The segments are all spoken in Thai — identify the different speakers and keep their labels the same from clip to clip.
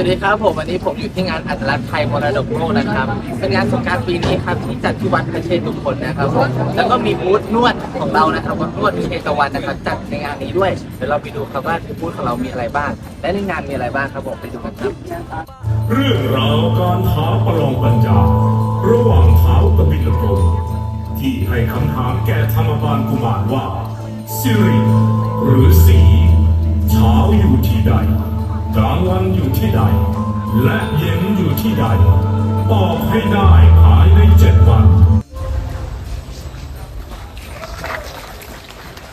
Speaker 1: สวัสดีครับผมวันนี้ผมอยู่ที่งานอัตลักษณ์ไทยมรดกโลกนะครับ เป็นงานสงการปีนี้ครับที่จัดที่วัดพระเชตุพนนะครับผมแล้วก็มีบูธนวดของเรานะครับวัดนวดเชตวันนะครับจัดในงานนี้ด้วยเดี๋ยวเราไปดูครับว่าบูธของเรามีอะไรบ้าง และในงานมีอะไรบ้างครับผมไปดูกันครับ
Speaker 2: เรื่องราวการท้าประลองปัญญาระหว่างเท้ากบิลพรมที่ให้คำถามแก่ธรรมบาลกุมารว่าสิริหรือสีเช้าอยู่ที่ใด กลางวันอยู่ที่ใด และเย็นอยู่ที่ใดตอบให้ได้ภายในเจ็ดวัน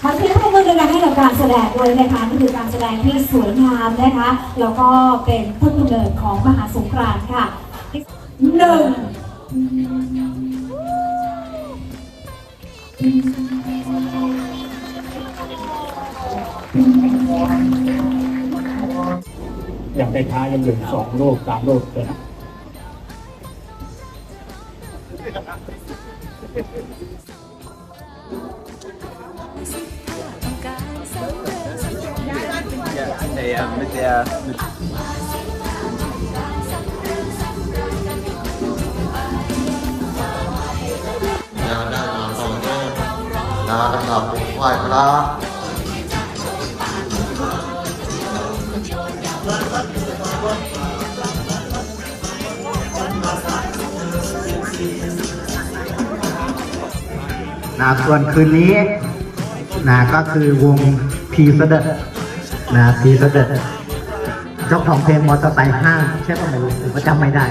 Speaker 3: ขอเสียงปรบมือดังๆให้กับการแสดงด้วยนะคะนี่คือการแสดงที่สวยงามนะคะแล้วก็เป็นต้นกำเนิดของมหาสงกรานต์ค่ะหนึ่ง
Speaker 4: อย่างในท้ายยังเหลือสองโลกสามโลกเลยนะ
Speaker 5: งานได้มาสองโลกนนะครับไหว้พระ
Speaker 6: นะส่วนคืนนี้นะก็คือวงพีเสด็จนะพีเสด็จเจ้าของเพลงมอเตอร์ไซค์ห้างใช่ป่ะไม่รู้ผมก็จำไม่ได้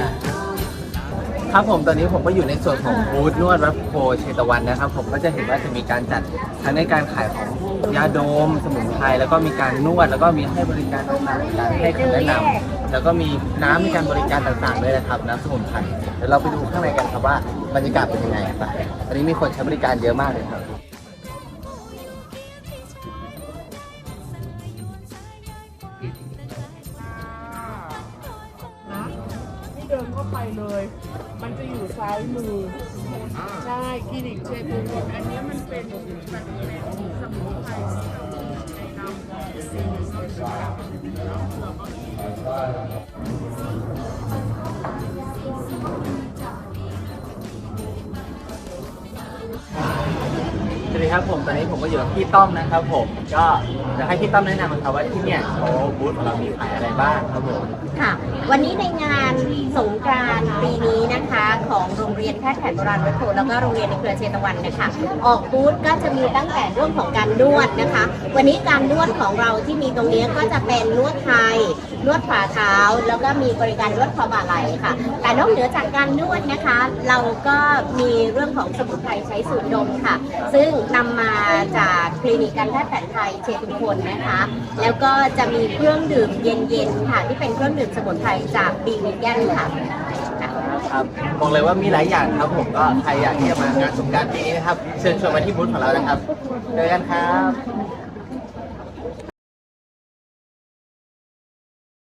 Speaker 1: ครับผมตอนนี้ผมก็อยู่ในส่วนของบูธนวดรับโพเชตวันนะครับ ผมก็จะเห็นว่าจะมีการจัดทั้งในการขายของยาดม สมุนไพรแล้วก็มีการนวด แล้วก็มีให้บริการต่างๆการให้คำแนะนำแล้วก็มีน้ำมีการบริการต่างๆด้วยนะครับน้ำสมุนไพรเดี๋ยวเราไปดูข้างในกันครับว่าบรรยากาศเป็นยังไงไปตอนนี้มีคนใช้บริการเยอะมากเลยครับ
Speaker 7: งเดินเข้าไปเลย มันจะอยู่ซ้ายมือใช่คลินิกเชฟูนอันนี้มันเป็นแบบเป็นสมุนไพรที่เราในนามของซีน
Speaker 1: ส ดีครับผมตอนนี้ผมก็อยู่กับพี่ต้อมนะครับผมก็จะให้พี่ต้อมแนะนำครับว่าที่เนี่ยเขาบูธของเรามีขายอะไรบ้างครับผม
Speaker 8: ค่ะ วันนี้ในงานสงกรานต์ปีนี้นะคะ ของโรงเรียนแพทย์แผนโบราณวัตถุแล้วก็โรงเรียนในเครือเชตวันนะคะออกบูธก็จะมีตั้งแต่เรื่องของการนวดนะคะ วันนี้การนวดของเราที่มีตรงนี้ก็จะเป็นนวดไทยนวดฝ่าเท้า แล้วก็มีบริการนวดคอบ่าไหล่ค่ะ แต่นอกเหนือจากการนวดนะคะ เราก็มีเรื่องของสมุนไพรใช้สูตรดมค่ะ ซึ่งนำมาจากคลินิกการแพทย์แผนไทยเชตุพลนะคะ แล้วก็จะมีเครื่องดื่มเย็นๆค่ะที่เป็นเครื่องดื่มสมุนไพรจากบีวิแกนค่ะ
Speaker 1: ครับบอกเลยว่ามีหลายอย่างครับผมก็ใครอยากที่จะมางานสงกรารปีนี้นะครับ เชิญชวนมาที่บูธของเรานะครับเจอกันครับ